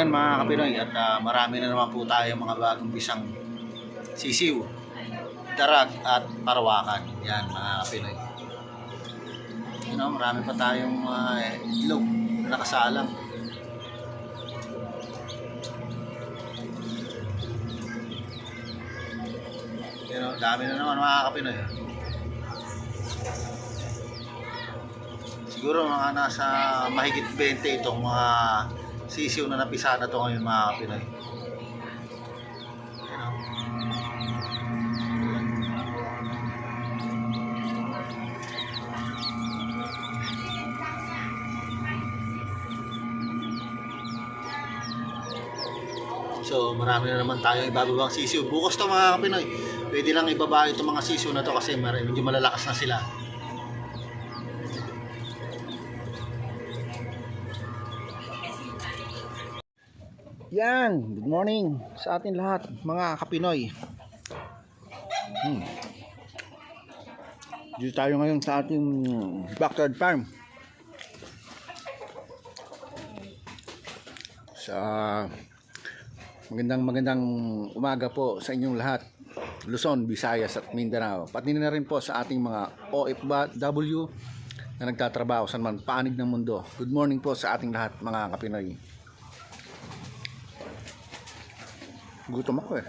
Ayan mga kapinoy at ah, marami na naman po tayo mga bagong bisang sisiw, darag at parawakan. Yan mga kapinoy. You know, marami pa tayong mga ilog na nakasalang. You know, dami na naman mga kapinoy. Siguro mga nasa mahigit 20 itong mga sisiw na napisa na to ngayon mga know? So marami na naman tayo ibababang sisiw. Bukas to mga kapinoy. Pwede lang ibaba itong mga sisiw na to kasi medyo malalakas na sila. Yan, good morning sa atin lahat, mga kapinoy. Hmm. Dito tayo ngayon sa ating backyard farm. Sa magandang magandang umaga po sa inyong lahat. Luzon, Visayas at Mindanao. Pati na rin po sa ating mga OFW na nagtatrabaho sa man panig ng mundo. Good morning po sa ating lahat mga kapinoy. Gutom ako eh.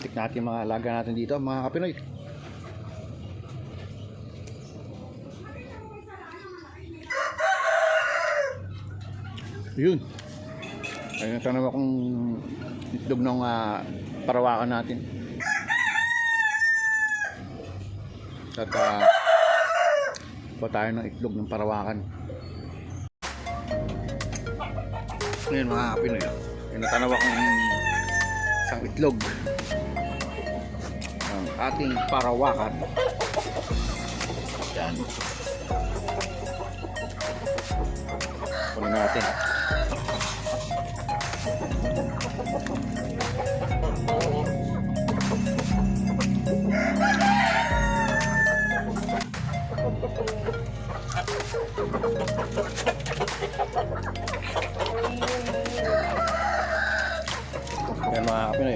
Tik natin mga alaga natin dito, mga kapinoy. Yun. Ayun tanong akong itlog ng ah, parawakan natin. At ah, pa tayo ng itlog ng parawakan. Ngayon mga kapinoy, yung natanaw akong isang itlog ng ating parawakan. Yan. Kunin natin.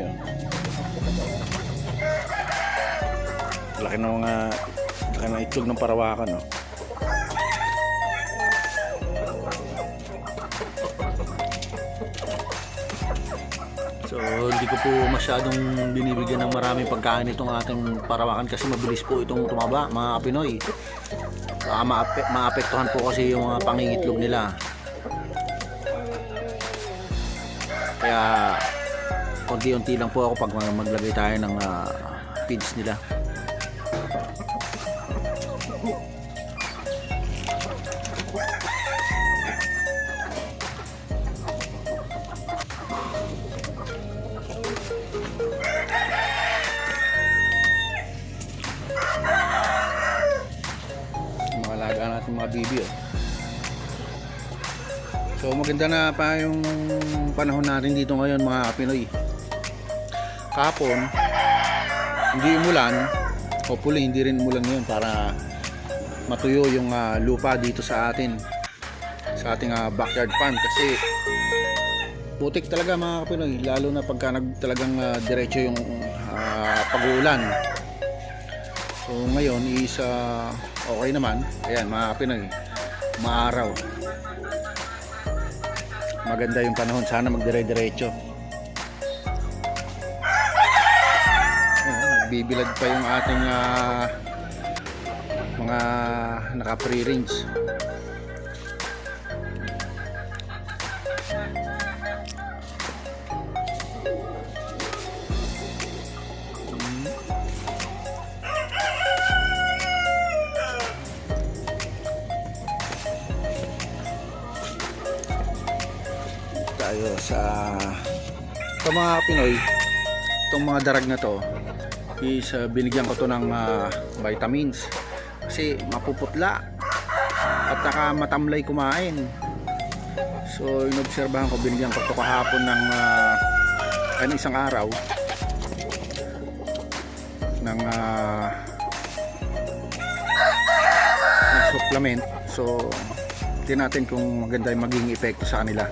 Oh. Laki ng mga laki ng itlog ng parawakan. Oh. So, hindi ko po masyadong binibigyan ng maraming pagkain itong ating parawakan kasi mabilis po itong tumaba, mga kapinoy. Baka maape- maapektuhan po kasi yung mga pangingitlog nila. Kaya, konti-unti lang po ako pag maglagay tayo ng feeds nila. Mga alaga natin mga oh. So maganda na pa yung panahon natin dito ngayon mga Pinoy. Kahapon, hindi umulan. Hopefully hindi rin umulan ngayon para matuyo yung ah, lupa dito sa atin. Sa ating ah, backyard farm kasi putik talaga mga Pinoy. Lalo na pagka nag, talagang ah, diretso yung ah, pag-uulan. So ngayon is ah, okay naman. Ayan mga Pinoy, maaraw. Maganda yung panahon. Sana magdire-diretso. Nagbibilad pa yung ating ah, mga naka-free range. tayo sa sa mga Pinoy itong mga darag na to is uh, binigyan ko to ng uh, vitamins. Kasi mapuputla at naka matamlay kumain. So inobserbahan ko binigyan ko to kahapon ng uh, ano isang araw ng uh, ng supplement. So tingnan natin kung maganda yung maging epekto sa kanila.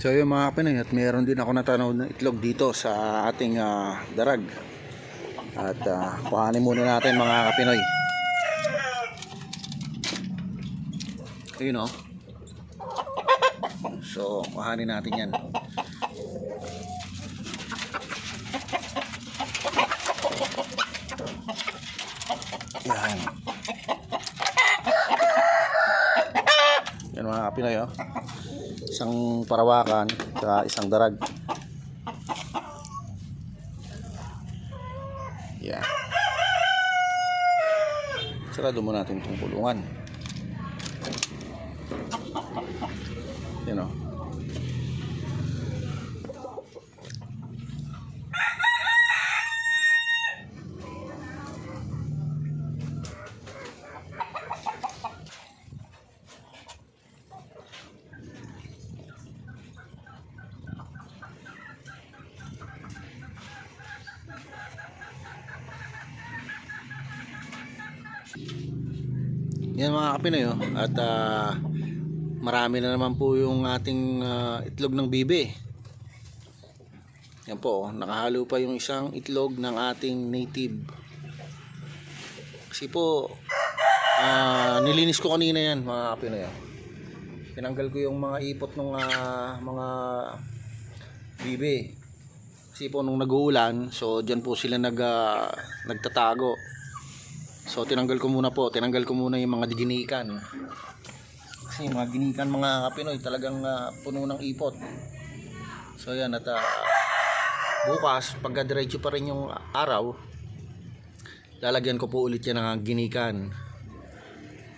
So yung mga Pinoy at meron din ako natanaw ng itlog dito sa ating ah, darag. At uh, kuhanin muna natin mga Pinoy. Ayun o. So kuhanin natin. Yan. Yan mga Pinoy oh isang parawakan sa isang darag. Yeah. Sarado mo natin itong pulungan yan o Yan mga kapinoy oh. At ah, marami na naman po yung ating ah, itlog ng bibe. Yan po, oh. nakahalo pa yung isang itlog ng ating native. Kasi po, ah, nilinis ko kanina yan mga kapinoy oh. Tinanggal ko yung mga ipot ng mga bibe. Kasi po nung nag-uulan, so dyan po sila nag, ah, nagtatago. So tinanggal ko muna po, tinanggal ko muna yung mga ginikan. Kasi yung mga ginikan mga Pinoy talagang ah, puno ng ipot. So yan at ah, bukas pagka diretso pa rin yung araw, lalagyan ko po ulit yan ng ginikan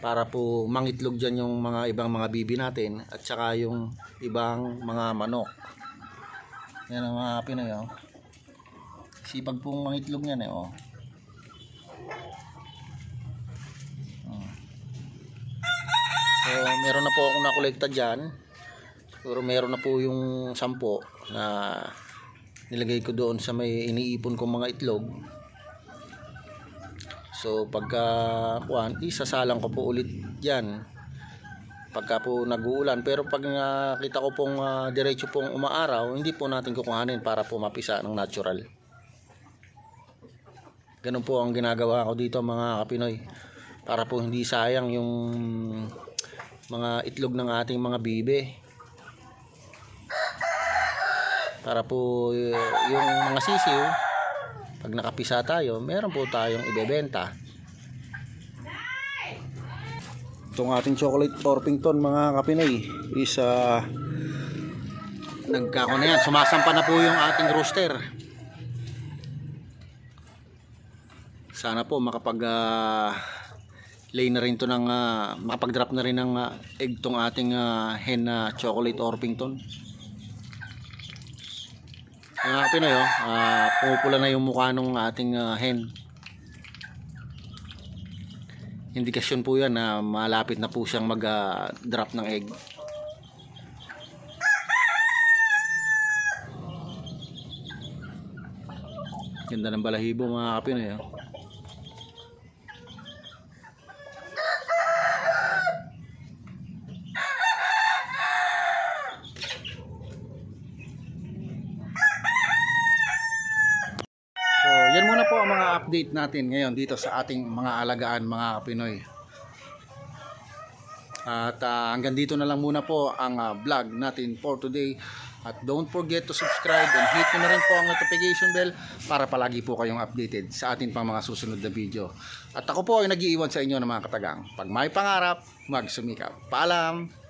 para po mangitlog dyan yung mga ibang mga bibi natin at saka yung ibang mga manok. Yan ang mga Pinoy oh. Sipag pong mangitlog yan eh oh. So, meron na po akong nakolekta dyan. Siguro meron na po yung sampo na nilagay ko doon sa may iniipon kong mga itlog. So, pagka kuan, isasalang ko po ulit yan. Pagka po nag-uulan. Pero pag nakita ko pong ah, diretso pong umaaraw, hindi po natin kukuhanin para po mapisa ng natural. Ganun po ang ginagawa ko dito mga kapinoy. Para po hindi sayang yung mga itlog ng ating mga bibe. Para po y- yung mga sisiw pag nakapisa tayo meron po tayong ibebenta. Itong ating chocolate Orpington mga kapinay is uh, nagkako na yan. Sumasampa na po yung ating rooster. Sana po makapag ah, lay na rin to ng ah, makapag-drop na rin ng ah, egg tong ating ah, hen na chocolate Orpington. Mga Pinoy, oh, ah, pumupula na yung mukha ng ating ah, hen. Indikasyon po yan na malapit na po siyang mag-drop ng egg. Ganda ng balahibo mga kapinoy. Oh. So, yan muna po ang mga update natin ngayon dito sa ating mga alagaan mga Pinoy. At ah, hanggang dito na lang muna po ang ah, vlog natin for today. At don't forget to subscribe and hit nyo na rin po ang notification bell para palagi po kayong updated sa ating pang mga susunod na video. At ako po ay nag-iiwan sa inyo ng mga katagang. Pag may pangarap, magsumikap. Paalam!